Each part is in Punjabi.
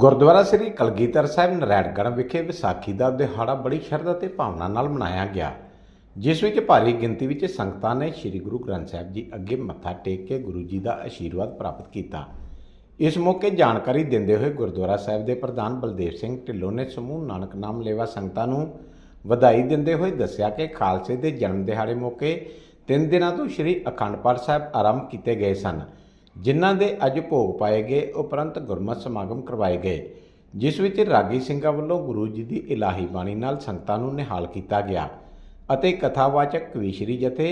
ਗੁਰਦੁਆਰਾ ਸ੍ਰੀ ਕਲਗੀਧਰ ਸਾਹਿਬ ਨਰੈਣਗੜ੍ਹ ਵਿਖੇ ਵਿਸਾਖੀ ਦਾ ਦਿਹਾੜਾ ਬੜੀ ਸ਼ਰਧਾ ਤੇ ਭਾਵਨਾ ਨਾਲ ਮਨਾਇਆ ਗਿਆ, ਜਿਸ ਵਿੱਚ ਭਾਰੀ ਗਿਣਤੀ ਵਿੱਚ ਸੰਗਤਾਂ ਨੇ ਸ੍ਰੀ ਗੁਰੂ ਗ੍ਰੰਥ ਸਾਹਿਬ ਜੀ ਅੱਗੇ ਮੱਥਾ ਟੇਕ ਕੇ ਗੁਰੂ ਜੀ ਦਾ ਆਸ਼ੀਰਵਾਦ ਪ੍ਰਾਪਤ ਕੀਤਾ। ਇਸ ਮੌਕੇ ਜਾਣਕਾਰੀ ਦਿੰਦੇ ਹੋਏ ਗੁਰਦੁਆਰਾ ਸਾਹਿਬ ਦੇ ਪ੍ਰਧਾਨ ਬਲਦੇਵ ਸਿੰਘ ਢਿੱਲੋਂ ਨੇ ਸਮੂਹ ਨਾਨਕ ਨਾਮ ਲੇਵਾ ਸੰਗਤਾਂ ਨੂੰ ਵਧਾਈ ਦਿੰਦੇ ਹੋਏ ਦੱਸਿਆ ਕਿ ਖਾਲਸੇ ਦੇ ਜਨਮ ਦਿਹਾੜੇ ਮੌਕੇ ਤਿੰਨ ਦਿਨਾਂ ਤੋਂ ਸ੍ਰੀ ਅਖੰਡ ਪਾਠ ਸਾਹਿਬ ਆਰੰਭ ਕੀਤੇ ਗਏ ਸਨ। ਜਿਨ੍ਹਾਂ ਦੇ ਅੱਜ ਭੋਗ ਪਾਏ ਗਏ ਉਪਰੰਤ ਗੁਰਮਤਿ ਸਮਾਗਮ ਕਰਵਾਏ ਗਏ, ਜਿਸ ਵਿੱਚ ਰਾਗੀ ਸਿੰਘਾਂ ਵੱਲੋਂ ਗੁਰੂ ਜੀ ਦੀ ਇਲਾਹੀ ਬਾਣੀ ਨਾਲ ਸੰਗਤਾਂ ਨੂੰ ਨਿਹਾਲ ਕੀਤਾ ਗਿਆ ਅਤੇ ਕਥਾਵਾਚਕ ਕਵੀਸ਼ਰੀ ਜਥੇ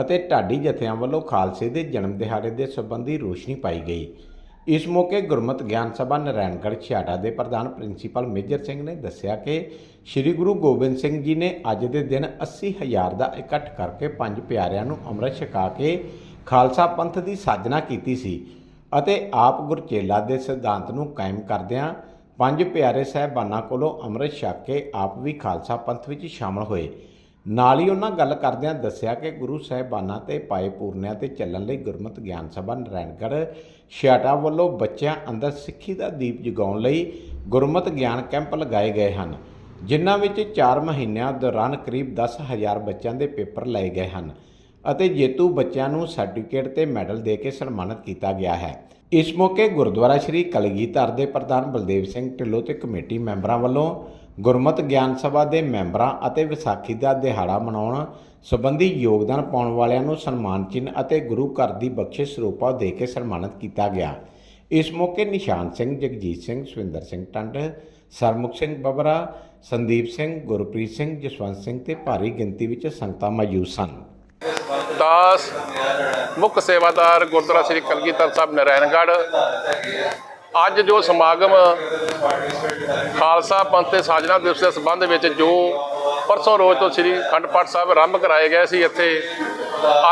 ਅਤੇ ਢਾਡੀ ਜਥਿਆਂ ਵੱਲੋਂ ਖਾਲਸੇ ਦੇ ਜਨਮ ਦਿਹਾੜੇ ਦੇ ਸੰਬੰਧੀ ਰੋਸ਼ਨੀ ਪਾਈ ਗਈ। ਇਸ ਮੌਕੇ ਗੁਰਮਤਿ ਗਿਆਨ ਸਭਾ ਨਰੈਣਗੜ੍ਹ ਛਿਆਟਾ ਦੇ ਪ੍ਰਧਾਨ ਪ੍ਰਿੰਸੀਪਲ ਮੇਜਰ ਸਿੰਘ ਨੇ ਦੱਸਿਆ ਕਿ ਸ੍ਰੀ ਗੁਰੂ ਗੋਬਿੰਦ ਸਿੰਘ ਜੀ ਨੇ ਅੱਜ ਦੇ ਦਿਨ 80000 ਦਾ ਇਕੱਠ ਕਰਕੇ ਪੰਜ ਪਿਆਰਿਆਂ ਨੂੰ ਅੰਮ੍ਰਿਤ ਛਕਾ ਕੇ ਖਾਲਸਾ ਪੰਥ ਦੀ ਸਾਜਨਾ ਕੀਤੀ ਸੀ ਅਤੇ ਆਪ ਗੁਰਚੇਲਾ ਦੇ ਸਿਧਾਂਤ ਨੂੰ ਕਾਇਮ ਕਰਦਿਆਂ ਪੰਜ ਪਿਆਰੇ ਸਹਿਬਾਨਾਂ ਕੋਲੋਂ ਅੰਮ੍ਰਿਤ ਛਕ ਕੇ ਆਪ ਵੀ ਖਾਲਸਾ ਪੰਥ ਵਿੱਚ ਸ਼ਾਮਲ ਹੋਏ। ਨਾਲ ਹੀ ਉਹਨਾਂ ਗੱਲ ਕਰਦਿਆਂ ਦੱਸਿਆ ਕਿ ਗੁਰੂ ਸਾਹਿਬਾਨਾਂ ਤੇ ਪਾਏ ਪੂਰਨਿਆਂ ਤੇ ਚੱਲਣ ਲਈ ਗੁਰਮਤਿ ਗਿਆਨ ਸਭਾ ਨਰੈਣਗੜ੍ਹ ਛਿਆਟਾ ਵੱਲੋਂ ਬੱਚਿਆਂ ਅੰਦਰ ਸਿੱਖੀ ਦਾ ਦੀਪ ਜਗਾਉਣ ਲਈ ਗੁਰਮਤਿ ਗਿਆਨ ਕੈਂਪ ਲਗਾਏ ਗਏ ਹਨ, ਜਿਨ੍ਹਾਂ ਵਿੱਚ 4 ਮਹੀਨਿਆਂ ਦੌਰਾਨ ਕਰੀਬ 10000 ਬੱਚਿਆਂ ਦੇ ਪੇਪਰ ਲਏ ਗਏ ਹਨ। ਅਤੇ ਜੇਤੂ ਬੱਚਿਆਂ ਨੂੰ ਸਰਟੀਫਿਕੇਟ ਤੇ ਮੈਡਲ ਦੇ ਕੇ ਸਨਮਾਨਿਤ ਕੀਤਾ ਗਿਆ ਹੈ। ਇਸ ਮੌਕੇ ਗੁਰਦੁਆਰਾ ਸ੍ਰੀ ਕਲਗੀਧਰ ਦੇ ਪ੍ਰਧਾਨ ਬਲਦੇਵ ਸਿੰਘ ਢਿੱਲੋਂ ਤੇ ਕਮੇਟੀ ਮੈਂਬਰਾਂ ਵੱਲੋਂ ਗੁਰਮਤਿ ਗਿਆਨ ਸਭਾ ਦੇ ਮੈਂਬਰਾਂ ਅਤੇ ਵਿਸਾਖੀ ਦਾ ਦਿਹਾੜਾ ਮਨਾਉਣ ਸੰਬੰਧੀ ਯੋਗਦਾਨ ਪਾਉਣ ਵਾਲਿਆਂ ਨੂੰ ਸਨਮਾਨ ਚਿੰਨ੍ਹ ਅਤੇ ਗੁਰੂ ਘਰ ਦੀ ਬਖਸ਼ਿਸ਼ ਰੂਪਾ ਦੇ ਕੇ ਸਨਮਾਨਿਤ ਕੀਤਾ ਗਿਆ। ਇਸ ਮੌਕੇ ਨਿਸ਼ਾਨ ਸਿੰਘ, ਜਗਜੀਤ ਸਿੰਘ, ਸੁਵਿੰਦਰ ਸਿੰਘ ਟੰਡ, ਸਰਮੁਖ ਸਿੰਘ ਬਬਰਾ, ਸੰਦੀਪ ਸਿੰਘ, ਗੁਰਪ੍ਰੀਤ ਸਿੰਘ, ਜਸਵੰਤ ਸਿੰਘ ਤੇ ਭਾਰੀ ਗਿਣਤੀ ਵਿੱਚ ਸੰਗਤਾਂ ਮੌਜੂਦ ਸਨ। ਦਾਸ, ਮੁੱਖ ਸੇਵਾਦਾਰ ਗੁਰਦੁਆਰਾ ਸ੍ਰੀ ਕਲਗੀਧਰ ਸਾਹਿਬ ਨਰੈਣਗੜ੍ਹ। ਅੱਜ ਜੋ ਸਮਾਗਮ ਖਾਲਸਾ ਪੰਥ ਦੇ ਸਾਜਨਾ ਦਿਵਸ ਦੇ ਸੰਬੰਧ ਵਿੱਚ ਜੋ ਪਰਸੋਂ ਰੋਜ਼ ਤੋਂ ਸ੍ਰੀ ਅਖੰਡ ਪਾਠ ਸਾਹਿਬ ਆਰੰਭ ਕਰਾਏ ਗਏ ਸੀ, ਇੱਥੇ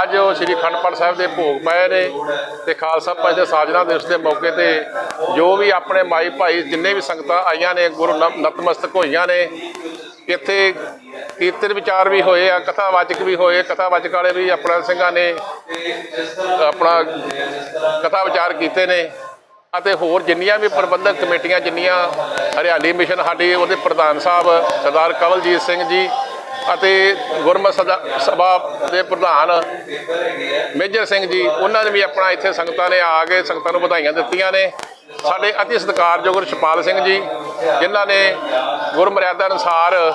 ਅੱਜ ਉਹ ਸ੍ਰੀ ਅਖੰਡ ਪਾਠ ਸਾਹਿਬ ਦੇ ਭੋਗ ਪਏ ਨੇ ਤੇ ਖਾਲਸਾ ਪੰਥ ਦੇ ਸਾਜਨਾ ਦਿਵਸ ਦੇ ਮੌਕੇ ਤੇ ਜੋ ਵੀ ਆਪਣੇ ਮਾਈ ਭਾਈ ਜਿੰਨੇ ਵੀ ਸੰਗਤਾਂ ਆਈਆਂ ਨੇ, ਗੁਰੂ ਨਤਮਸਤਕ ਹੋਈਆਂ ਨੇ, ਇੱਥੇ ਕੀਰਤਨ ਵਿਚਾਰ ਵੀ ਹੋਏ ਆ, ਕਥਾਵਾਚਕ ਵੀ ਹੋਏ, ਕਥਾਵਾਚਕ ਵਾਲੇ ਵੀ ਆਪਣਾ ਸਿੰਘਾਂ ਨੇ ਆਪਣਾ ਕਥਾ ਵਿਚਾਰ ਕੀਤੇ ਨੇ। ਅਤੇ ਹੋਰ ਜਿੰਨੀਆਂ ਵੀ ਪ੍ਰਬੰਧਕ ਕਮੇਟੀਆਂ, ਜਿੰਨੀਆਂ ਹਰਿਆਲੀ ਮਿਸ਼ਨ ਸਾਡੀ, ਉਹਦੇ ਪ੍ਰਧਾਨ ਸਾਹਿਬ ਸਰਦਾਰ ਕਵਲਜੀਤ ਸਿੰਘ ਜੀ ਅਤੇ ਗੁਰਮਤ ਸਦਾ- ਸਭਾ ਦੇ ਪ੍ਰਧਾਨ ਮੇਜਰ ਸਿੰਘ ਜੀ, ਉਹਨਾਂ ਨੇ ਵੀ ਆਪਣਾ ਇੱਥੇ ਸੰਗਤਾਂ ਨੇ ਆ ਕੇ ਸੰਗਤਾਂ ਨੂੰ ਵਧਾਈਆਂ ਦਿੱਤੀਆਂ ਨੇ। ਸਾਡੇ ਅਤੀ ਸਤਿਕਾਰਯੋਗ ਰਛਪਾਲ ਸਿੰਘ ਜੀ, ਜਿਨ੍ਹਾਂ ਨੇ ਗੁਰਮਰਿਆਦਾ ਅਨੁਸਾਰ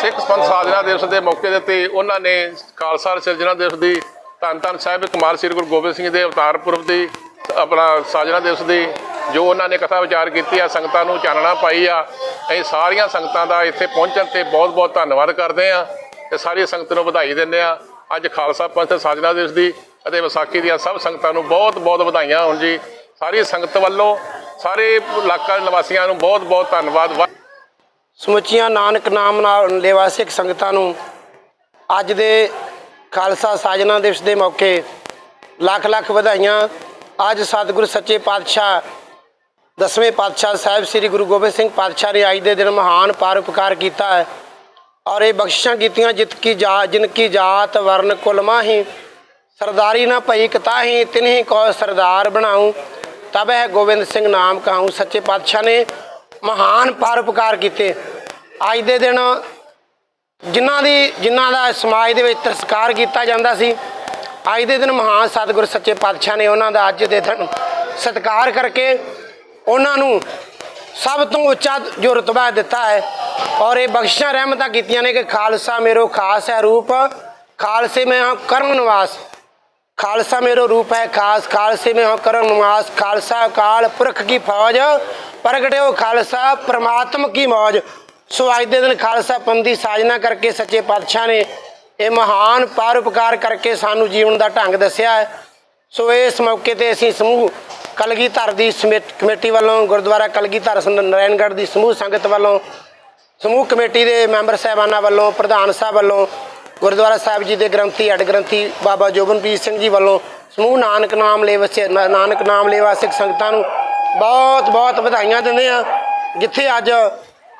ਸਿੱਖ ਪੰਥ ਸਾਜਨਾ ਦਿਵਸ ਦੇ ਮੌਕੇ ਦੇ ਉੱਤੇ ਉਹਨਾਂ ਨੇ ਖਾਲਸਾ ਸਿਰਜਣਾ ਦਿਵਸ ਦੀ ਧੰਨ ਧੰਨ ਸਾਹਿਬ ਕੁਮਾਰ ਸ੍ਰੀ ਗੁਰੂ ਗੋਬਿੰਦ ਸਿੰਘ ਦੇ ਅਵਤਾਰ ਪੁਰਬ ਦੀ, ਆਪਣਾ ਸਾਜਨਾ ਦਿਵਸ ਦੀ ਜੋ ਉਹਨਾਂ ਨੇ ਕਥਾ ਵਿਚਾਰ ਕੀਤੀ ਆ, ਸੰਗਤਾਂ ਨੂੰ ਚਾਨਣਾ ਪਾਈ ਆ। ਅਸੀਂ ਸਾਰੀਆਂ ਸੰਗਤਾਂ ਦਾ ਇੱਥੇ ਪਹੁੰਚਣ ਤੇ ਬਹੁਤ ਬਹੁਤ ਧੰਨਵਾਦ ਕਰਦੇ ਆ ਤੇ ਸਾਰੀ ਸੰਗਤ ਨੂੰ ਵਧਾਈ ਦਿੰਦੇ ਆ ਅੱਜ ਖਾਲਸਾ ਪੰਥ ਸਾਜਨਾ ਦਿਵਸ ਦੀ ਅਤੇ ਵਿਸਾਖੀ ਦੀਆਂ ਸਭ ਸੰਗਤਾਂ ਨੂੰ ਬਹੁਤ ਬਹੁਤ ਵਧਾਈਆਂ ਹੋਣ ਜੀ। ਸਾਰੀ ਸੰਗਤ ਵੱਲੋਂ ਸਾਰੇ ਇਲਾਕਾ ਨਿਵਾਸੀਆਂ ਨੂੰ ਬਹੁਤ ਬਹੁਤ ਧੰਨਵਾਦ। ਸਮੁੱਚੀਆਂ ਨਾਨਕ ਨਾਮ ਨਾਲ ਲੇਵਾ ਸਿੱਖ ਸੰਗਤਾਂ ਨੂੰ ਅੱਜ ਦੇ ਖਾਲਸਾ ਸਾਜਨਾ ਦਿਵਸ ਦੇ ਮੌਕੇ ਲੱਖ ਲੱਖ ਵਧਾਈਆਂ। ਅੱਜ ਸਤਿਗੁਰੂ ਸੱਚੇ ਪਾਤਸ਼ਾਹ, ਦਸਵੇਂ ਪਾਤਸ਼ਾਹ ਸਾਹਿਬ ਸ੍ਰੀ ਗੁਰੂ ਗੋਬਿੰਦ ਸਿੰਘ ਪਾਤਸ਼ਾਹ ਨੇ ਅੱਜ ਦੇ ਦਿਨ ਮਹਾਨ ਪਰਉਪਕਾਰ ਕੀਤਾ ਹੈ ਔਰ ਇਹ ਬਖਸ਼ਿਸ਼ਾਂ ਕੀਤੀਆਂ ਜਿਤ ਕੀ ਜਾ, ਜਿਨ ਕੀ ਜਾਤ ਵਰਨ ਕੁਲ ਮਾਹੀ। ਸਰਦਾਰੀ ਨਾ ਭਈ ਕਤਾਹੀ ਤਿਨਹੀ ਕੋ ਸਰਦਾਰ ਬਣਾਉ। ਤਬ ਹੈ ਗੋਬਿੰਦ ਸਿੰਘ ਨਾਮ ਕਹਾਉ। ਸੱਚੇ ਪਾਤਸ਼ਾਹ ਨੇ ਮਹਾਨ ਪਰਉਪਕਾਰ ਕੀਤੇ। ਅੱਜ ਦੇ ਦਿਨ ਜਿਨ੍ਹਾਂ ਦੀ, ਜਿਨ੍ਹਾਂ ਦਾ ਸਮਾਜ ਦੇ ਵਿੱਚ ਤਿਰਸਕਾਰ ਕੀਤਾ ਜਾਂਦਾ ਸੀ, ਅੱਜ ਦੇ ਦਿਨ ਮਹਾਨ ਸਤਿਗੁਰ ਸੱਚੇ ਪਾਤਸ਼ਾਹ ਨੇ ਉਹਨਾਂ ਦਾ ਅੱਜ ਦੇ ਦਿਨ ਸਤਿਕਾਰ ਕਰਕੇ ਉਹਨਾਂ ਨੂੰ ਸਭ ਤੋਂ ਉੱਚਾ ਜੋ ਰਤਬਾ ਦਿੱਤਾ ਹੈ ਔਰ ਇਹ ਬਖਸ਼ਾਂ ਰਹਿਮਤਾਂ ਕੀਤੀਆਂ ਨੇ ਕਿ ਖਾਲਸਾ ਮੇਰੋ ਖਾਸ ਹੈ ਰੂਪ, ਖਾਲਸੇ ਮੈਂ ਹਾਂ ਕਰਮ ਨਿਵਾਸ। ਖਾਲਸਾ ਮੇਰੋ ਰੂਪ ਹੈ ਖਾਸ, ਖਾਲਸੇ ਮੈਂ ਹਾਂ ਕਰਮ ਨਿਵਾਸ। ਖਾਲਸਾ ਕਾਲ ਪੁਰਖ ਕੀ ਫੌਜ, ਪ੍ਰਗਟਿਓ ਖਾਲਸਾ ਪ੍ਰਮਾਤਮ ਕੀ ਮੌਜ। ਸੋ ਅੱਜ ਦੇ ਦਿਨ ਖਾਲਸਾ ਪੰਥ ਦੀ ਸਾਜਨਾ ਕਰਕੇ ਸੱਚੇ ਪਾਤਸ਼ਾਹ ਨੇ ਇਹ ਮਹਾਨ ਪਰਉਪਕਾਰ ਕਰਕੇ ਸਾਨੂੰ ਜੀਵਨ ਦਾ ਢੰਗ ਦੱਸਿਆ ਹੈ। ਸੋ ਇਸ ਮੌਕੇ ਤੇ ਅਸੀਂ ਸਮੂਹ ਕਲਗੀਧਰ ਦੀ ਸਮੇਤ- ਕਮੇਟੀ ਵੱਲੋਂ, ਗੁਰਦੁਆਰਾ ਕਲਗੀਧਰ ਸੰਤ ਨਾਰਾਇਣਗੜ੍ਹ ਦੀ ਸਮੂਹ ਸੰਗਤ ਵੱਲੋਂ, ਸਮੂਹ ਕਮੇਟੀ ਦੇ ਮੈਂਬਰ ਸਾਹਿਬਾਨਾਂ ਵੱਲੋਂ, ਪ੍ਰਧਾਨ ਸਾਹਿਬ ਵੱਲੋਂ, ਗੁਰਦੁਆਰਾ ਸਾਹਿਬ ਜੀ ਦੇ ਗ੍ਰੰਥੀ ਹੈੱਡ ਗ੍ਰੰਥੀ ਬਾਬਾ ਜੋਬਨਪ੍ਰੀਤ ਸਿੰਘ ਜੀ ਵੱਲੋਂ, ਸਮੂਹ ਨਾਨਕ ਨਾਮ ਲੇਵਾ ਸੇ- ਨਾਨਕ ਨਾਮ ਲੇਵਾ ਸਿੱਖ ਸੰਗਤਾਂ ਨੂੰ ਬਹੁਤ ਬਹੁਤ ਵਧਾਈਆਂ ਦਿੰਦੇ ਆ ਜਿੱਥੇ ਅੱਜ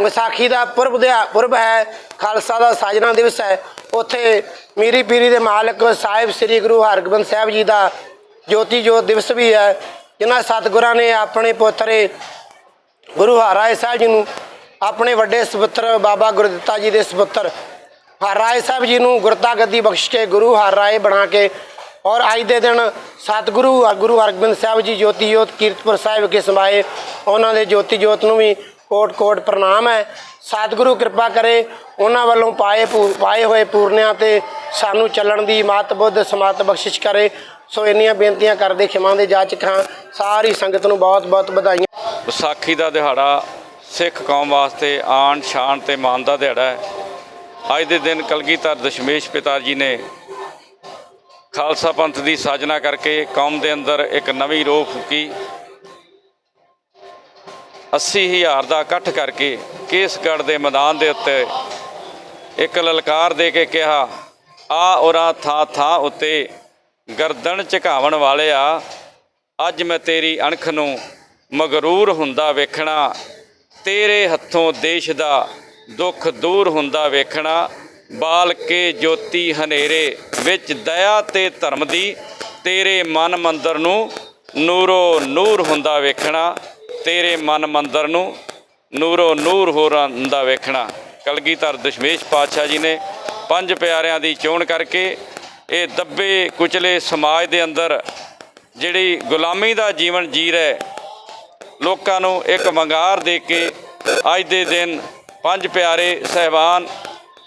ਵਿਸਾਖੀ ਦਾ ਪੁਰਬ ਦਿਹਾ ਪੁਰਬ ਹੈ, ਖਾਲਸਾ ਦਾ ਸਾਜਨਾ ਦਿਵਸ ਹੈ। ਉੱਥੇ ਮੀਰੀ ਪੀਰੀ ਦੇ ਮਾਲਕ ਸਾਹਿਬ ਸ੍ਰੀ ਗੁਰੂ ਹਰਗੋਬਿੰਦ ਸਾਹਿਬ ਜੀ ਦਾ ਜੋਤੀ ਜੋਤ ਦਿਵਸ ਵੀ ਹੈ, ਜਿਨ੍ਹਾਂ ਸਤਿਗੁਰਾਂ ਨੇ ਆਪਣੇ ਪੁੱਤਰੇ ਗੁਰੂ ਹਰਿਰਾਏ ਸਾਹਿਬ ਜੀ ਨੂੰ, ਆਪਣੇ ਵੱਡੇ ਸੁਪੁੱਤਰ ਬਾਬਾ ਗੁਰਦਿੱਤਾ ਜੀ ਦੇ ਸੁਪੁੱਤਰ ਹਰਿਰਾਏ ਸਾਹਿਬ ਜੀ ਨੂੰ ਗੁਰਤਾ ਗੱਦੀ ਬਖਸ਼ ਕੇ ਗੁਰੂ ਹਰਿਰਾਏ ਬਣਾ ਕੇ ਔਰ ਅੱਜ ਦੇ ਦਿਨ ਸਤਿਗੁਰੂ ਗੁਰੂ ਹਰਗੋਬਿੰਦ ਸਾਹਿਬ ਜੀ ਜੋਤੀ ਜੋਤ ਕੀਰਤਪੁਰ ਸਾਹਿਬ ਵਿਖੇ ਸਮਾਏ। ਉਹਨਾਂ ਦੇ ਜੋਤੀ ਜੋਤ ਨੂੰ ਵੀ ਕੋਟ ਕੋਟ ਪ੍ਰਣਾਮ ਹੈ। ਸਤਿਗੁਰੂ ਕਿਰਪਾ ਕਰੇ ਉਹਨਾਂ ਵੱਲੋਂ ਪਾਏ ਪੂ- ਪਾਏ ਹੋਏ ਪੂਰਨਿਆਂ ਤੇ ਸਾਨੂੰ ਚੱਲਣ ਦੀ ਮਤ ਬੁੱਧ ਸਮਾਤ ਬਖਸ਼ਿਸ਼ ਕਰੇ। ਸੋ ਇੰਨੀਆਂ ਬੇਨਤੀਆਂ ਕਰਦੇ ਖਿਮਾ ਦੇ ਜਾਚਕ ਹਾਂ ਸਾਰੀ ਸੰਗਤ ਨੂੰ ਬਹੁਤ ਬਹੁਤ ਵਧਾਈਆਂ। ਵਿਸਾਖੀ ਦਾ ਦਿਹਾੜਾ ਸਿੱਖ ਕੌਮ ਵਾਸਤੇ ਆਨ ਸ਼ਾਨ ਤੇ ਮਾਣ ਦਾ ਦਿਹਾੜਾ ਹੈ। ਅੱਜ ਦੇ ਦਿਨ ਕਲਗੀਧਰ ਦਸ਼ਮੇਸ਼ ਪਿਤਾ ਜੀ ਨੇ ਖਾਲਸਾ ਪੰਥ ਦੀ ਸਾਜਨਾ ਕਰਕੇ ਕੌਮ ਦੇ ਅੰਦਰ ਇੱਕ ਨਵੀਂ ਰੋਹ ਫੂਕੀ। 80000 ਦਾ ਇਕੱਠ ਕਰਕੇ ਕੇਸਗੜ੍ਹ ਦੇ ਮੈਦਾਨ ਦੇ ਉੱਤੇ ਇੱਕ ਲਲਕਾਰ ਦੇ ਕੇ ਕਿਹਾ, ਆ ਔਰਾ ਥਾਂ ਥਾਂ ਉੱਤੇ ਗਰਦਨ ਝੁਕਾਵਣ ਵਾਲਿਆ, ਅੱਜ ਮੈਂ ਤੇਰੀ ਅਣਖ ਨੂੰ ਮਗਰੂਰ ਹੁੰਦਾ ਵੇਖਣਾ, ਤੇਰੇ ਹੱਥੋਂ ਦੇਸ਼ ਦਾ ਦੁੱਖ ਦੂਰ ਹੁੰਦਾ ਵੇਖਣਾ, ਬਾਲ ਕੇ ਜੋਤੀ ਹਨੇਰੇ ਵਿੱਚ ਦਇਆ ਤੇ ਧਰਮ ਦੀ ਤੇਰੇ ਮਨ ਮੰਦਰ ਨੂੰ ਨੂਰੋ ਨੂਰ ਹੁੰਦਾ ਵੇਖਣਾ ਤੇਰੇ ਮਨ ਮੰਦਰ ਨੂੰ ਨੂਰੋ ਨੂਰ ਹੋਰਾਂ ਦਾ ਵੇਖਣਾ। ਕਲਗੀਧਰ ਦਸ਼ਮੇਸ਼ ਪਾਤਸ਼ਾਹ ਜੀ ਨੇ ਪੰਜ ਪਿਆਰਿਆਂ ਦੀ ਚੋਣ ਕਰਕੇ ਇਹ ਦੱਬੇ ਕੁਚਲੇ ਸਮਾਜ ਦੇ ਅੰਦਰ ਜਿਹੜੀ ਗੁਲਾਮੀ ਦਾ ਜੀਵਨ ਜੀ ਰਹੇ, ਲੋਕਾਂ ਨੂੰ ਇੱਕ ਵੰਗਾਰ ਦੇ ਕੇ ਅੱਜ ਦੇ ਦਿਨ ਪੰਜ ਪਿਆਰੇ ਸਹਿਬਾਨ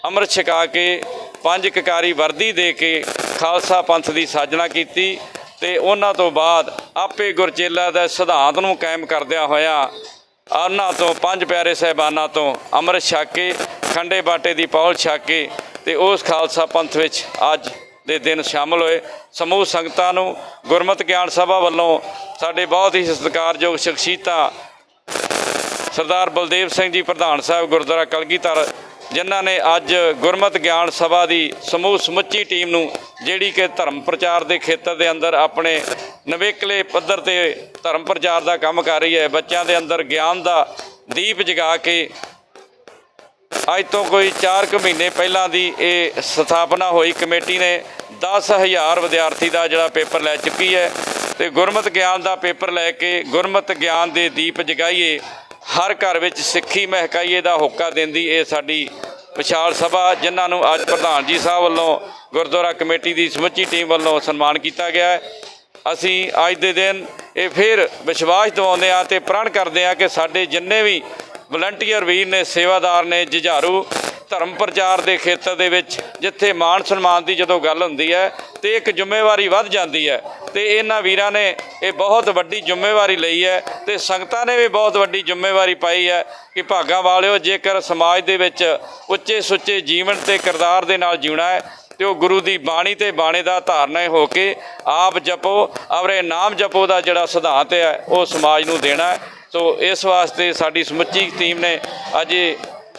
ਅੰਮ੍ਰਿਤ ਛਕਾ ਕੇ ਪੰਜ ਕਕਾਰੀ ਵਰਦੀ ਦੇ ਕੇ ਖਾਲਸਾ ਪੰਥ ਦੀ ਸਾਜਣਾ ਕੀਤੀ। ਤੇ ਉਹਨਾਂ ਤੋਂ ਬਾਅਦ ਆਪੇ ਗੁਰਚੇਲਾ ਦਾ ਸਿਧਾਂਤ ਨੂੰ ਕਾਇਮ ਕਰਦਿਆਂ ਹੋਇਆ ਉਹਨਾਂ ਤੋਂ ਪੰਜ ਪਿਆਰੇ ਸਹਿਬਾਨਾਂ ਤੋਂ ਅੰਮ੍ਰਿਤ ਛਕ ਕੇ ਖੰਡੇ ਬਾਟੇ ਦੀ ਪੌਲ ਛਕ ਕੇ ਤੇ ਉਸ ਖਾਲਸਾ ਪੰਥ ਵਿੱਚ ਅੱਜ ਦੇ ਦਿਨ ਸ਼ਾਮਲ ਹੋਏ। ਸਮੂਹ ਸੰਗਤਾਂ ਨੂੰ ਗੁਰਮਤਿ ਗਿਆਨ ਸਭਾ ਵੱਲੋਂ ਸਾਡੇ ਬਹੁਤ ਹੀ ਸਤਿਕਾਰਯੋਗ ਸ਼ਖਸੀਅਤਾਂ ਸਰਦਾਰ ਬਲਦੇਵ ਸਿੰਘ ਜੀ, ਪ੍ਰਧਾਨ ਸਾਹਿਬ, ਗੁਰਦੁਆਰਾ ਕਲਗੀਧਰ ਜਿਨ੍ਹਾਂ ਨੇ ਅੱਜ ਗੁਰਮਤਿ ਗਿਆਨ ਸਭਾ ਦੀ ਸਮੂਹ ਸਮੁੱਚੀ ਟੀਮ ਨੂੰ ਜਿਹੜੀ ਕਿ ਧਰਮ ਪ੍ਰਚਾਰ ਦੇ ਖੇਤਰ ਦੇ ਅੰਦਰ ਆਪਣੇ ਨਵੇਕਲੇ ਪੱਧਰ ਤੇ ਧਰਮ ਪ੍ਰਚਾਰ ਦਾ ਕੰਮ ਕਰ ਰਹੀ ਹੈ, ਬੱਚਿਆਂ ਦੇ ਅੰਦਰ ਗਿਆਨ ਦਾ ਦੀਪ ਜਗਾ ਕੇ ਅੱਜ ਤੋਂ ਕੋਈ 4 ਕੁ ਮਹੀਨੇ ਪਹਿਲਾਂ ਦੀ ਇਹ ਸਥਾਪਨਾ ਹੋਈ। ਕਮੇਟੀ ਨੇ 10000 ਵਿਦਿਆਰਥੀ ਦਾ ਜਿਹੜਾ ਪੇਪਰ ਲੈ ਚੁੱਕੀ ਹੈ ਤੇ ਗੁਰਮਤ ਗਿਆਨ ਦਾ ਪੇਪਰ ਲੈ ਕੇ ਗੁਰਮਤ ਗਿਆਨ ਦੇ ਦੀਪ ਜਗਾਈਏ। ਹਰ ਘਰ ਵਿੱਚ ਸਿੱਖੀ ਮਹਿਕਾਈਏ ਦਾ ਹੋਕਾ ਦਿੰਦੀ ਇਹ ਸਾਡੀ ਵਿਸ਼ਾਲ ਸਭਾ, ਜਿਨ੍ਹਾਂ ਨੂੰ ਅੱਜ ਪ੍ਰਧਾਨ ਜੀ ਸਾਹਿਬ ਵੱਲੋਂ ਗੁਰਦੁਆਰਾ ਕਮੇਟੀ ਦੀ ਸਮੁੱਚੀ ਟੀਮ ਵੱਲੋਂ ਸਨਮਾਨ ਕੀਤਾ ਗਿਆ ਹੈ। ਅਸੀਂ ਅੱਜ ਦੇ ਦਿਨ ਇਹ ਫਿਰ ਵਿਸ਼ਵਾਸ ਦਿਵਾਉਂਦੇ ਆ ਤੇ ਪ੍ਰਣ ਕਰਦੇ ਆ ਕਿ ਸਾਡੇ ਜਿੰਨੇ ਵੀ ਵਲੰਟੀਅਰ ਵੀਰ ਨੇ, ਸੇਵਾਦਾਰ ਨੇ, ਜੁਝਾਰੂ ਧਰਮ ਪ੍ਰਚਾਰ ਦੇ ਖੇਤਰ ਦੇ ਵਿੱਚ ਜਿੱਥੇ ਮਾਣ ਸਨਮਾਨ ਦੀ ਜਦੋਂ ਗੱਲ ਹੁੰਦੀ ਹੈ ਤੇ ਇੱਕ ਜ਼ਿੰਮੇਵਾਰੀ ਵੱਧ ਜਾਂਦੀ ਹੈ ਤੇ ਇਹਨਾਂ ਵੀਰਾਂ ਨੇ ਇਹ ਬਹੁਤ ਵੱਡੀ ਜ਼ਿੰਮੇਵਾਰੀ ਲਈ ਹੈ ਤੇ ਸੰਗਤਾਂ ਨੇ ਵੀ ਬਹੁਤ ਵੱਡੀ ਜ਼ਿੰਮੇਵਾਰੀ ਪਾਈ ਹੈ ਕਿ ਭਾਗਾਂ ਵਾਲਿਓ, ਜੇਕਰ ਸਮਾਜ ਦੇ ਵਿੱਚ ਉੱਚੇ ਸੁੱਚੇ ਜੀਵਨ ਤੇ ਕਿਰਦਾਰ ਦੇ ਨਾਲ ਜਿਉਣਾ ਹੈ ਤੇ ਉਹ ਗੁਰੂ ਦੀ ਬਾਣੀ ਤੇ ਬਾਣੇ ਦਾ ਧਾਰਨਾ ਹੋ ਕੇ ਆਪ ਜਪੋ ਅਵਰੇ ਨਾਮ ਜਪੋ ਦਾ ਜਿਹੜਾ ਸਿਧਾਂਤ ਹੈ, ਉਹ ਸਮਾਜ ਨੂੰ ਦੇਣਾ ਸੋ ਇਸ ਵਾਸਤੇ ਸਾਡੀ ਸਮੁੱਚੀ ਟੀਮ ਨੇ ਅੱਜ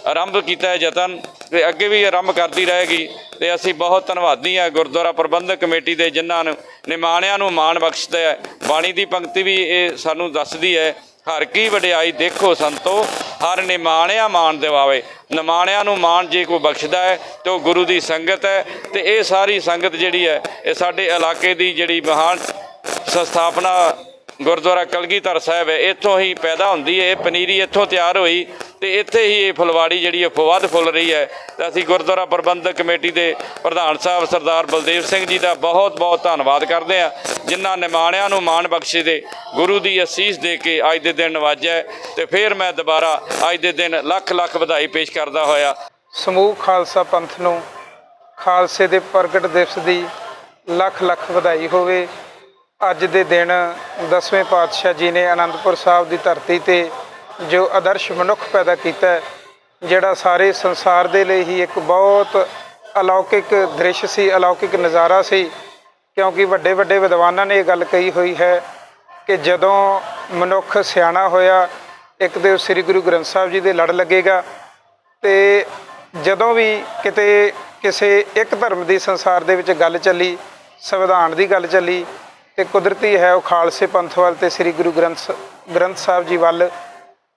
ਆਰੰਭ ਕੀਤਾ ਯਤਨ ਤੇ ਅੱਗੇ ਵੀ ਆਰੰਭ ਕਰਦੀ ਰਹੇਗੀ ਤੇ ਅਸੀਂ ਬਹੁਤ ਧੰਨਵਾਦੀ ਹਾਂ ਗੁਰਦੁਆਰਾ ਪ੍ਰਬੰਧਕ ਕਮੇਟੀ ਦੇ ਜਿਨ੍ਹਾਂ ਨੂੰ ਨਿਮਾਣਿਆਂ ਨੂੰ ਮਾਣ ਬਖਸ਼ਦਾ ਹੈ। ਬਾਣੀ ਦੀ ਪੰਕਤੀ ਵੀ ਇਹ ਸਾਨੂੰ ਦੱਸਦੀ ਹੈ, ਹਰ ਕੀ ਵਡਿਆਈ ਦੇਖੋ ਸੰਤੋ, ਹਰ ਨਿਮਾਣਿਆ ਮਾਣ ਦਿਵਾਵੇ। ਨਿਮਾਣਿਆਂ ਨੂੰ ਮਾਣ ਜੇ ਕੋਈ ਬਖਸ਼ਦਾ ਹੈ ਤੇ ਉਹ ਗੁਰੂ ਦੀ ਸੰਗਤ ਹੈ ਤੇ ਇਹ ਸਾਰੀ ਸੰਗਤ ਜਿਹੜੀ ਹੈ, ਇਹ ਸਾਡੇ ਇਲਾਕੇ ਦੀ ਜਿਹੜੀ ਮਹਾਨ ਸੰਸਥਾਪਨਾ ਗੁਰਦੁਆਰਾ ਕਲਗੀਧਰ ਸਾਹਿਬ ਹੈ, ਇੱਥੋਂ ਹੀ ਪੈਦਾ ਹੁੰਦੀ ਹੈ, ਇਹ ਪਨੀਰੀ ਇੱਥੋਂ ਤਿਆਰ ਹੋਈ ਤੇ ਇੱਥੇ ਹੀ ਇਹ ਫੁਲਵਾੜੀ ਜਿਹੜੀ ਹੈ ਫਵਾਦ ਫੁੱਲ ਰਹੀ ਹੈ। ਤੇ ਅਸੀਂ ਗੁਰਦੁਆਰਾ ਪ੍ਰਬੰਧਕ ਕਮੇਟੀ ਦੇ ਪ੍ਰਧਾਨ ਸਾਹਿਬ ਸਰਦਾਰ ਬਲਦੇਵ ਸਿੰਘ ਜੀ ਦਾ ਬਹੁਤ ਬਹੁਤ ਧੰਨਵਾਦ ਕਰਦੇ ਹਾਂ, ਜਿਨ੍ਹਾਂ ਨਿਮਾਣਿਆਂ ਨੂੰ ਮਾਣ ਬਖਸ਼ੇ ਦੇ ਗੁਰੂ ਦੀ ਅਸੀਸ ਦੇ ਕੇ ਅੱਜ ਦੇ ਦਿਨ ਨਵਾਜਿਆ ਹੈ। ਤੇ ਫਿਰ ਮੈਂ ਦੁਬਾਰਾ ਅੱਜ ਦੇ ਦਿਨ ਲੱਖ ਲੱਖ ਵਧਾਈ ਪੇਸ਼ ਕਰਦਾ ਹੋਇਆ। ਸਮੂਹ ਖਾਲਸਾ ਪੰਥ ਨੂੰ ਖਾਲਸੇ ਦੇ ਪ੍ਰਗਟ ਦਿਵਸ ਦੀ ਲੱਖ ਲੱਖ ਵਧਾਈ ਹੋਵੇ। ਅੱਜ ਦੇ ਦਿਨ ਦਸਵੇਂ ਪਾਤਸ਼ਾਹ ਜੀ ਨੇ ਆਨੰਦਪੁਰ ਸਾਹਿਬ ਦੀ ਧਰਤੀ ਤੇ ਜੋ ਆਦਰਸ਼ ਮਨੁੱਖ ਪੈਦਾ ਕੀਤਾ ਜਿਹੜਾ ਸਾਰੇ ਸੰਸਾਰ ਦੇ ਲਈ ਹੀ ਇੱਕ ਬਹੁਤ ਅਲੌਕਿਕ ਦ੍ਰਿਸ਼ ਸੀ, ਅਲੌਕਿਕ ਨਜ਼ਾਰਾ ਸੀ, ਕਿਉਂਕਿ ਵੱਡੇ ਵੱਡੇ ਵਿਦਵਾਨਾਂ ਨੇ ਇਹ ਗੱਲ ਕਹੀ ਹੋਈ ਹੈ ਕਿ ਜਦੋਂ ਮਨੁੱਖ ਸਿਆਣਾ ਹੋਇਆ, ਇੱਕ ਤੇ ਸ੍ਰੀ ਗੁਰੂ ਗ੍ਰੰਥ ਸਾਹਿਬ ਜੀ ਦੇ ਲੜ ਲੱਗੇਗਾ ਤੇ ਜਦੋਂ ਵੀ ਕਿਤੇ ਕਿਸੇ ਇੱਕ ਧਰਮ ਦੀ ਸੰਸਾਰ ਦੇ ਵਿੱਚ ਗੱਲ ਚੱਲੀ, ਸੰਵਿਧਾਨ ਦੀ ਗੱਲ ਚੱਲੀ, ਤੇ ਕੁਦਰਤੀ ਹੈ ਉਹ ਖਾਲਸੇ ਪੰਥ ਵੱਲ ਤੇ ਸ੍ਰੀ ਗੁਰੂ ਗ੍ਰੰਥ ਗ੍ਰੰਥ ਸਾਹਿਬ ਜੀ ਵੱਲ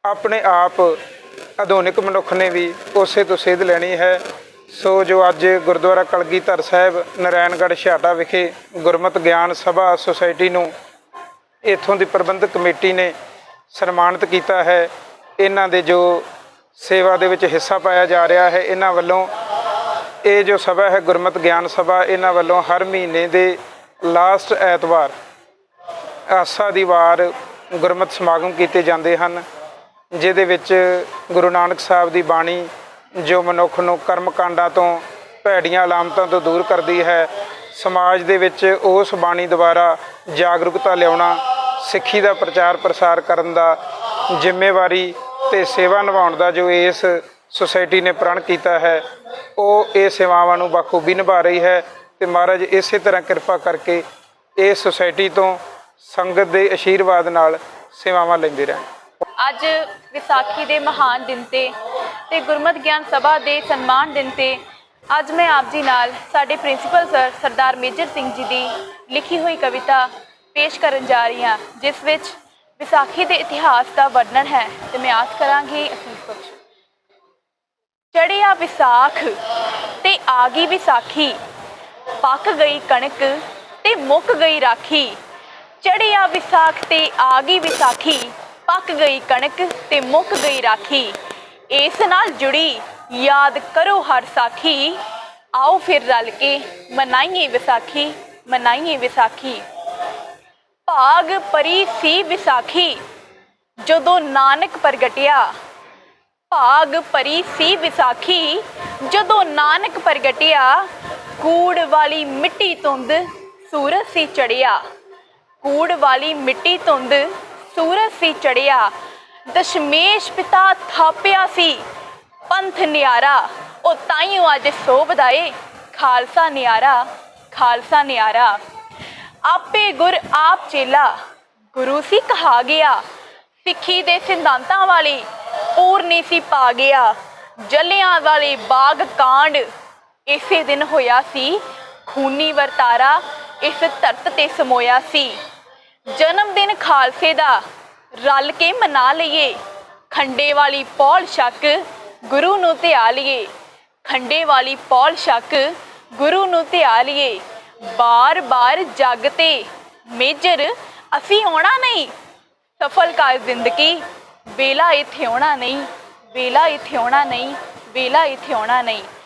ਆਪਣੇ ਆਪ ਆਧੁਨਿਕ ਮਨੁੱਖ ਨੇ ਵੀ ਉਸੇ ਤੋਂ ਸੇਧ ਲੈਣੀ ਹੈ। ਸੋ ਜੋ ਅੱਜ ਗੁਰਦੁਆਰਾ ਕਲਗੀਧਰ ਸਾਹਿਬ, ਨਰਾਇਣਗੜ੍ਹ ਛਾਟਾ ਵਿਖੇ ਗੁਰਮਤਿ ਗਿਆਨ ਸਭਾ ਸੁਸਾਇਟੀ ਨੂੰ ਇੱਥੋਂ ਦੀ ਪ੍ਰਬੰਧਕ ਕਮੇਟੀ ਨੇ ਸਨਮਾਨਿਤ ਕੀਤਾ ਹੈ। ਇਹਨਾਂ ਦੇ ਜੋ ਸੇਵਾ ਦੇ ਵਿੱਚ ਹਿੱਸਾ ਪਾਇਆ ਜਾ ਰਿਹਾ ਹੈ, ਇਹਨਾਂ ਵੱਲੋਂ ਇਹ ਜੋ ਸਭਾ ਹੈ, ਗੁਰਮਤ ਗਿਆਨ ਸਭਾ, ਇਹਨਾਂ ਵੱਲੋਂ ਹਰ ਮਹੀਨੇ ਦੇ ਲਾਸਟ ਐਤਵਾਰ ਆਸਾ ਦੀ ਵਾਰ ਗੁਰਮਤ ਸਮਾਗਮ ਕੀਤੇ ਜਾਂਦੇ ਹਨ। ਜਿਹਦੇ ਵਿੱਚ ਗੁਰੂ ਨਾਨਕ ਸਾਹਿਬ ਦੀ ਬਾਣੀ ਜੋ ਮਨੁੱਖ ਨੂੰ ਕਰਮ ਕਾਂਡਾਂ ਤੋਂ, ਭੈੜੀਆਂ ਅਲਾਮਤਾਂ ਤੋਂ ਦੂਰ ਕਰਦੀ ਹੈ, ਸਮਾਜ ਦੇ ਵਿੱਚ ਉਸ ਬਾਣੀ ਦੁਆਰਾ ਜਾਗਰੂਕਤਾ ਲਿਆਉਣਾ, ਸਿੱਖੀ ਦਾ ਪ੍ਰਚਾਰ ਪ੍ਰਸਾਰ ਕਰਨ ਦਾ ਜ਼ਿੰਮੇਵਾਰੀ ਤੇ ਸੇਵਾ ਨਿਭਾਉਣ ਦਾ ਜੋ ਇਸ ਸੁਸਾਇਟੀ ਨੇ ਪ੍ਰਣ ਕੀਤਾ ਹੈ, ਉਹ ਇਹ ਸੇਵਾਵਾਂ ਨੂੰ ਬਖੂਬੀ ਨਿਭਾ ਰਹੀ ਹੈ ਤੇ ਮਹਾਰਾਜ ਇਸੇ ਤਰ੍ਹਾਂ ਕਿਰਪਾ ਕਰਕੇ ਇਸ ਸੁਸਾਇਟੀ ਤੋਂ ਸੰਗਤ ਦੇ ਆਸ਼ੀਰਵਾਦ ਨਾਲ ਸੇਵਾਵਾਂ ਲੈਂਦੇ ਰਹਿਣ। ਅੱਜ ਵਿਸਾਖੀ ਦੇ ਮਹਾਨ ਦਿਨ ਤੇ ਤੇ ਗੁਰਮਤਿ ਗਿਆਨ ਸਭਾ ਦੇ ਸਨਮਾਨ ਦਿਨ ਤੇ ਅੱਜ ਮੈਂ ਆਪ ਜੀ ਨਾਲ ਸਾਡੇ principal sir Sardar major Singh ji ਦੀ ਲਿਖੀ ਹੋਈ ਕਵਿਤਾ ਪੇਸ਼ ਕਰਨ ਜਾ ਰਹੀ ਹਾਂ, ਜਿਸ ਵਿੱਚ ਵਿਸਾਖੀ ਦੇ ਇਤਿਹਾਸ ਦਾ ਵਰਣਨ ਹੈ ਤੇ ਮੈਂ ਆਸ ਕਰਾਂਗੀ ਅਸੀਸ ਬਖਸ਼ੋ। ਚੜਿਆ ਵਿਸਾਖ ਤੇ ਆ ਗਈ ਵਿਸਾਖੀ, ਪੱਕ ਗਈ ਕਣਕ ਤੇ ਮੁੱਕ ਗਈ ਰਾਖੀ ਚੜਿਆ ਵਿਸਾਖ ਤੇ ਆ ਗਈ ਵਿਸਾਖੀ ਪੱਕ ਗਈ ਕਣਕ ਤੇ ਮੁੱਕ ਗਈ ਰਾਖੀ। ਇਸ ਨਾਲ ਜੁੜੀ, ਯਾਦ ਕਰੋ ਹਰ ਸਾਖੀ। ਆਓ ਫਿਰ ਰਲ ਕੇ ਮਨਾਈਏ ਵਿਸਾਖੀ ਮਨਾਈਏ ਵਿਸਾਖੀ। ਭਾਗ ਪਰੀ ਸੀ ਵਿਸਾਖੀ, ਜਦੋਂ ਨਾਨਕ ਪ੍ਰਗਟਿਆ। ਭਾਗ ਪਰੀ ਸੀ ਵਿਸਾਖੀ, ਜਦੋਂ ਨਾਨਕ ਪ੍ਰਗਟਿਆ। ਕੂੜ ਵਾਲੀ ਮਿੱਟੀ ਧੁੰਦ ਸੂਰਜ ਸੀ ਚੜਿਆ। ਕੂੜ ਵਾਲੀ ਮਿੱਟੀ ਧੁੰਦ ਸੂਰਜ ਸੀ ਚੜਿਆ, ਦਸ਼ਮੇਸ਼ ਪਿਤਾ ਥਾਪਿਆ ਸੀ, ਪੰਥ ਨਿਆਰਾ, ਉਹ ਤਾਈਓ ਅੱਜ ਸੋਭਦਾ ਏ ਖਾਲਸਾ ਨਿਆਰਾ ਖਾਲਸਾ ਨਿਆਰਾ। ਆਪੇ ਗੁਰ ਆਪ ਚੇਲਾ, ਗੁਰੂ ਸੀ ਕਹਾ ਗਿਆ, ਸਿੱਖੀ ਦੇ ਸਿਧਾਂਤਾਂ ਵਾਲੀ ਪੂਰਨੀ ਸੀ ਪਾ ਗਿਆ, ਜਲਿਆਂ ਵਾਲੇ ਬਾਗ ਕਾਂਡ, ਇਸੇ ਦਿਨ ਹੋਇਆ ਸੀ, ਖੂਨੀ ਵਰਤਾਰਾ ਇਸ ਧਰਤ ਤੇ ਸਮੋਇਆ ਸੀ। ਜਨਮ ਦਿਨ ਖਾਲਸੇ ਦਾ। ਰਲ ਕੇ ਮਨਾ ਲਈਏ। ਖੰਡੇ ਵਾਲੀ ਪੌਲ ਸ਼ੱਕ ਗੁਰੂ ਨੂੰ ਧਿਆ ਲਈਏ। ਖੰਡੇ ਵਾਲੀ ਪੌਲ ਸ਼ੱਕ ਗੁਰੂ ਨੂੰ ਧਿਆ ਲਈਏ। ਬਾਰ-ਬਾਰ ਜਗ ਤੇ ਮੇਜਰ ਅਸੀਂ ਆਉਣਾ ਨਹੀਂ। ਸਫਲ ਕਰ ਜ਼ਿੰਦਗੀ, ਵੇਲਾ ਇੱਥੇ ਆਉਣਾ ਨਹੀਂ। ਵੇਲਾ ਇੱਥੇ ਆਉਣਾ ਨਹੀਂ, ਵੇਲਾ ਇੱਥੇ ਆਉਣਾ ਨਹੀਂ।